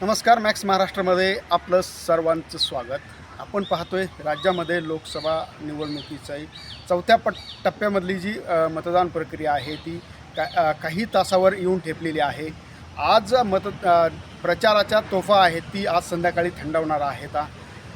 नमस्कार मॅक्स महाराष्ट्रामध्ये आपलं सर्वांचं स्वागत. आपण पाहतोय राज्यामध्ये लोकसभा निवडणुकीचाही चौथ्या पट टप्प्यामधली जी मतदान प्रक्रिया आहे ती का काही तासावर येऊन ठेपलेली आहे. आज मत प्रचाराच्या तोफा आहेत ती आज संध्याकाळी थंडावणार आहेत.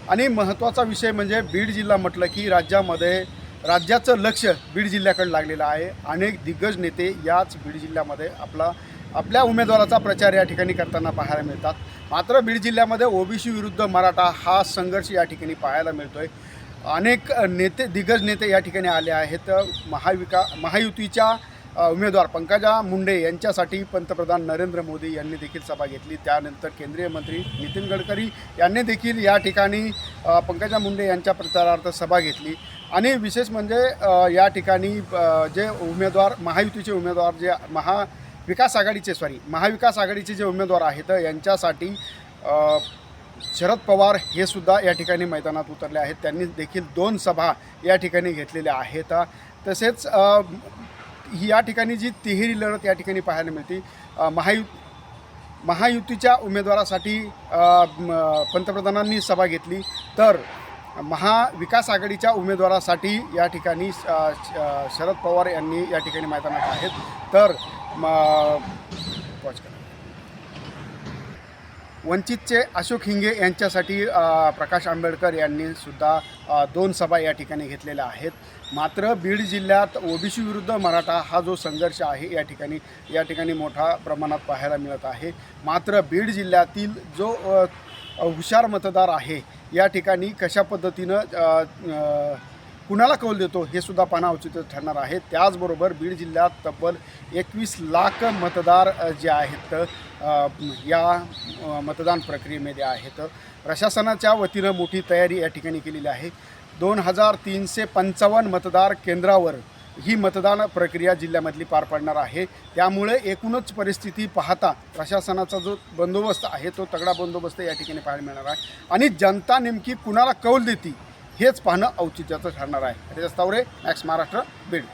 आणि महत्त्वाचा विषय म्हणजे बीड जिल्हा म्हटलं की राज्यामध्ये राज्याचं लक्ष बीड जिल्ह्याकडे लागलेलं आहे. अनेक दिग्गज नेते याच बीड जिल्ह्यामध्ये आपला आपल्या उमेदवाराचा प्रचार या ठिकाणी करताना पाहायला मिळतात. मात्र बीड जिल्ह्यामध्ये ओबीसी विरुद्ध मराठा हा संघर्ष या ठिकाणी पाहायला मिळतोय. अनेक नेते दिग्गज नेते या ठिकाणी आले आहेत. महाविका महायुतीच्या उमेदवार पंकजा मुंडे यांच्यासाठी पंतप्रधान नरेंद्र मोदी यांनी देखील सभा घेतली. त्यानंतर केंद्रीय मंत्री नितीन गडकरी यांनी देखील या ठिकाणी पंकजा मुंडे यांच्या प्रचारार्थ सभा घेतली. आणि विशेष म्हणजे या ठिकाणी जे उमेदवार महायुतीचे उमेदवार जे महा विकास आघाडीचे सॉरी महाविकास आघाडीचे जे उमेदवार आहेत यांच्यासाठी शरद पवार हे सुद्धा या ठिकाणी मैदानात उतरले आहेत. त्यांनी देखील दोन सभा या ठिकाणी घेतलेल्या आहेत. तसेच ही या ठिकाणी जी तिहेरी लढत या ठिकाणी पाहायला मिळते महायु महायुतीच्या उमेदवारासाठी पंतप्रधानांनी सभा घेतली. तर महाविकास आघाडीच्या उमेदवारासाठी या ठिकाणी श- शरद पवार यांनी या ठिकाणी मैदानात आहेत. तर वंचितचे अशोक हिंगे यांच्यासाठी प्रकाश आंबेडकर यांनी सुद्धा दोन सभा या ठिकाणी घेतलेल्या आहेत. मात्र बीड जिल्ह्यात ओबीसी विरुद्ध मराठा हा जो संघर्ष आहे या ठिकाणी या ठिकाणी मोठ्या प्रमाणात पाहायला मिळत आहे. मात्र बीड जिल्ह्यातील जो हुशार मतदार आहे या ठिकाणी कशा पद्धतीनं कुणाला कौल देतो हे सुद्धा पाहणं औचित्य ठरणार आहे. त्याचबरोबर बीड जिल्ह्यात तब्बल एकवीस लाख मतदार जे आहेत या मतदान प्रक्रियेमध्ये आहेत. प्रशासनाच्या वतीनं मोठी तयारी या ठिकाणी केलेली आहे. दोन हजार तीनशे पंचावन्न मतदार केंद्रावर ही मतदान प्रक्रिया जिल्ह्यामधली पार पडणार आहे. त्यामुळे एकूणच परिस्थिती पाहता प्रशासनाचा जो बंदोबस्त आहे तो तगडा बंदोबस्त या ठिकाणी पाहायला मिळणार आहे. आणि जनता नेमकी कुणाला कौल देते? हेच पाहणं औचित्याचं ठरणार आहे. रितेश तावरे मॅक्स महाराष्ट्र बीड.